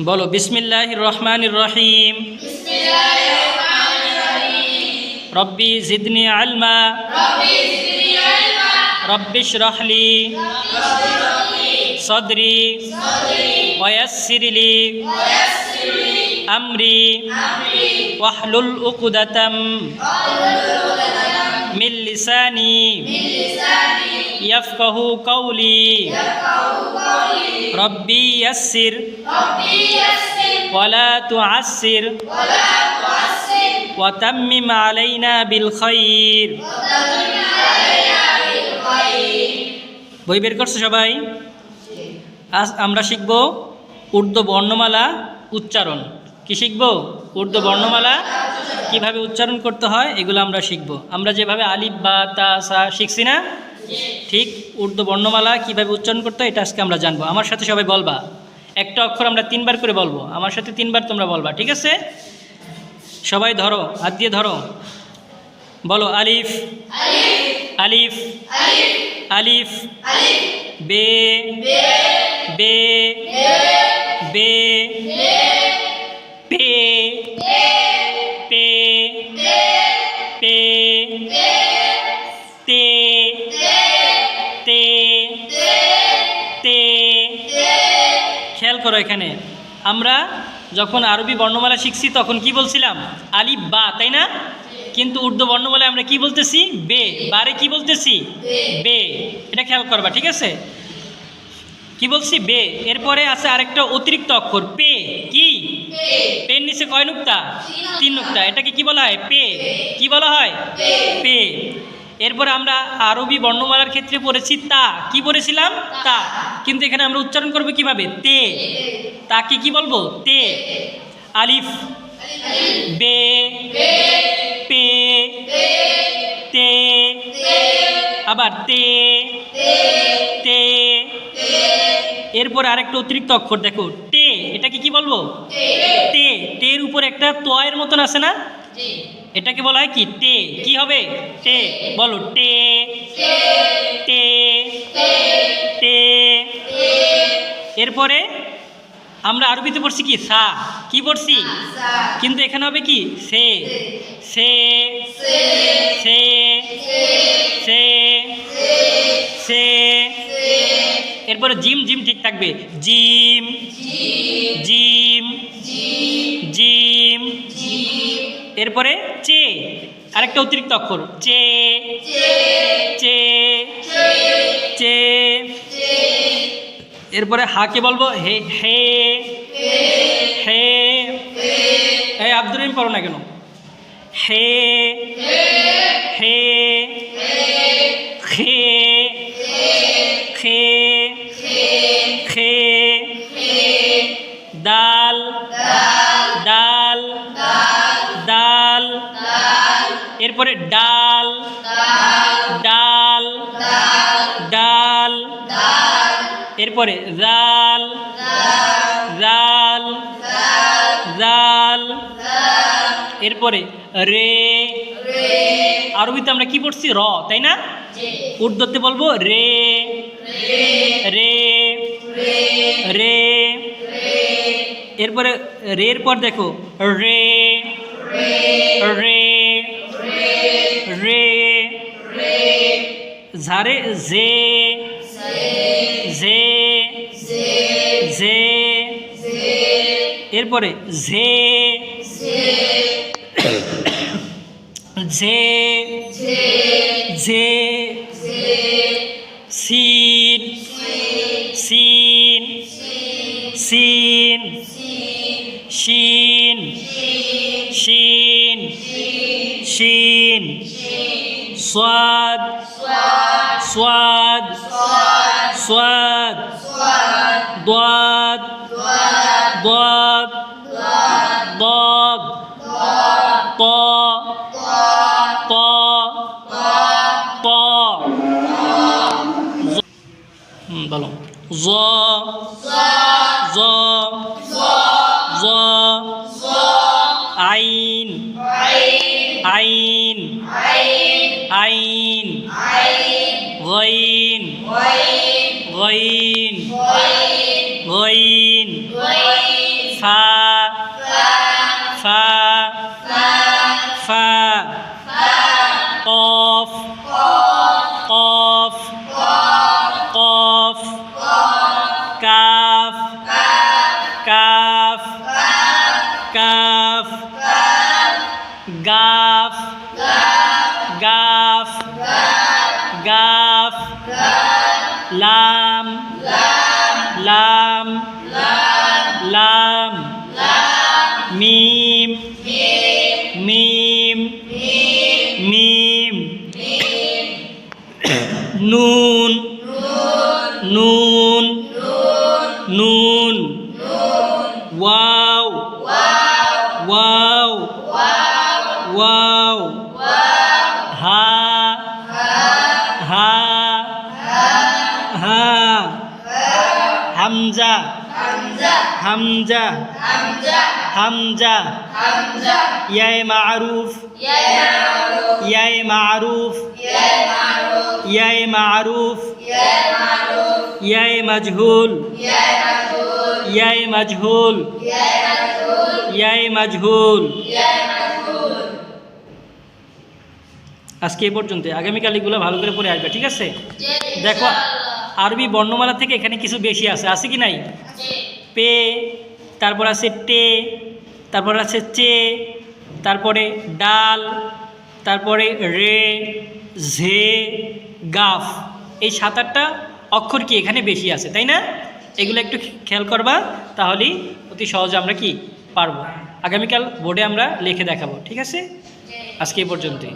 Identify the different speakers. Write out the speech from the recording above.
Speaker 1: বলো বিসমিল্লাহ রহমান রহিম রব্বি জিদনি আলমা রব্বিশ রহলি সদরি ওয়াসিরলি আমরি ওয়াহলুল উকুদাতাম মিন লিসানি ইয়াফকাহু কওলি রব্বি ইয়াসসির ولا تعسر وتمم علينا بالخير বই বের করছো সবাই আজ আমরা শিখব উর্দু বর্ণমালা উচ্চারণ কি শিখব উর্দু বর্ণমালা কিভাবে উচ্চারণ করতে হয় এগুলো আমরা শিখব আমরা যেভাবে আলিফ বা তা সা শিখছি না ঠিক উর্দু বর্ণমালা কীভাবে উচ্চারণ করতে হয় এটা আজকে আমরা জানব। আমার সাথে সবাই বলবা। একটা অক্ষর আমরা তিনবার করে বলব। আমার সাথে তিনবার তোমরা বলবা, ঠিক আছে? সবাই ধরো, হাত দিয়ে ধরো। বলো, আলিফ। আলিফ। আলিফ। বে। বে। বে। পে। পে। পে। তে। তে তে খেয়াল করো এখানে। আমরা যখন আরবি বর্ণমালা শিখছি, তখন কি বলছিলাম? আলিফ, বা, তাই না? কিন্তু উর্দু বর্ণমালায় আমরা কি বলতেছি? বে। বারে কি বলতেছি? বে। এটা খেয়াল করবা, ঠিক আছে? কি বলছি? বে। এরপরে আছে আরেকটা অতিরিক্ত অক্ষর, পে। কি? পেন নিচে কয় নুক্তা? তিন নুক্তা। এটাকে কি বলা হয়? পে। কি বলা হয়? পে। এরপরে আমরা আরবি বর্ণমালার ক্ষেত্রে পড়েছি তা। কি পড়েছিলাম? তা। কিন্তু এখানে আমরা উচ্চারণ করব কীভাবে? তে। তাকে কি বলব? তে। আলিফ। বে। পে। তে। আবার তে। তে। এরপর আরেকটা অতিরিক্ত অক্ষর দেখো। টে এটাকে কি বলব? টে টের উপর একটা তোয়ের মতন আছে না? এটাকে বলা হয় কি? টে কি হবে? টে বলো টে টে টে এরপরে আমরা আরবিতে পড়ছি কি? সা। কি পড়ছি? কিন্তু এখানে হবে কি? সে। সে। সে। সে। সে। এরপরে জিম জিম ঠিক থাকবে। জিম জিম। এরপরে চে, আরেকটা অতিরিক্ত অক্ষর, চে চে চে এরপরে হাকে বলব, হে হে হে হে আব্দুল রহিম পড়ো না কেন? হে হে এরপরে ডাল ডাল ডাল, এরপরে জাল জাল জাল, এরপরে রে, আরবিতে আমরা কি পড়ছি? র, তাই না? উর্দুতে বলব রে রে রে, এরপরে রের পর দেখো রে ঝারে জে জে জে এরপরে ঝে। ঝে। ঝে। সিন। সিন। সিন। শিন। শিন। শিন। স্বাদ। স্বাদ স্বাদ দ্বাদ দ্বাদ দব ত ত ত জ গইন গইন ফা ফা ফা কফ কফ কফ কাফ কাফ কাফ গাফ গাফ গাফ গাফ লাম। লাম। লাম। মিম। মিম। মিম। নুন। নুন। নুন। ওয়াও। ওয়াও। ওয়াও। হামজা। হামজা। ইয়ায়ে মারুফ। ইয়ায়ে মারুফ। ইয়ায়ে মারুফ। ইয়ায়ে মাজহুল। ইয়ায়ে মাজহুল। ইয়ায়ে মাজহুল। আজকে এ পর্যন্ত। আগামীকাল এগুলো ভালো করে পড়ে আসবে ঠিক আছে? দেখো আরবি বর্ণমালা থেকে এখানে কিছু বেশি আছে। আছে কি নাই? পে, তারপর আছে টে, তারপর আছে চে, তারপরে ডাল, তারপরে রে, ঝে, গাফ। এই সাত আটটা অক্ষর কি এখানে বেশি আছে, তাই না? এগুলো একটু খেয়াল করবা, তাহলেই অতি সহজে আমরা কি পারব। আগামীকাল বোর্ডে আমরা লিখে দেখাবো, ঠিক আছে? আজকে এই পর্যন্তই।